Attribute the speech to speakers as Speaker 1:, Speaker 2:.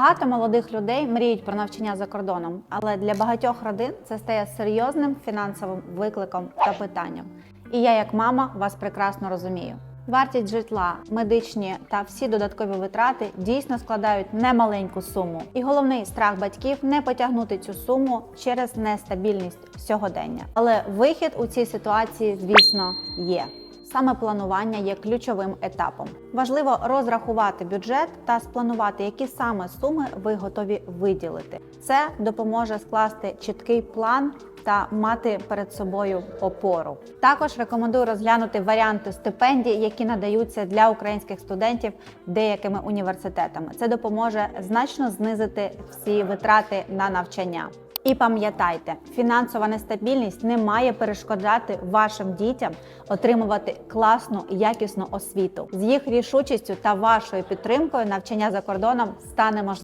Speaker 1: Багато молодих людей мріють про навчання за кордоном, але для багатьох родин це стає серйозним фінансовим викликом та питанням. І я, як мама, вас прекрасно розумію. Вартість житла, медичні та всі додаткові витрати дійсно складають немаленьку суму. І головний страх батьків не потягнути цю суму через нестабільність сьогодення. Але вихід у цій ситуації, звісно, є. Саме планування є ключовим етапом. Важливо розрахувати бюджет та спланувати, які саме суми ви готові виділити. Це допоможе скласти чіткий план та мати перед собою опору. Також рекомендую розглянути варіанти стипендій, які надаються для українських студентів деякими університетами. Це допоможе значно знизити всі витрати на навчання. І пам'ятайте, фінансова нестабільність не має перешкоджати вашим дітям отримувати класну якісну освіту. З їх рішучістю та вашою підтримкою навчання за кордоном стане можливим.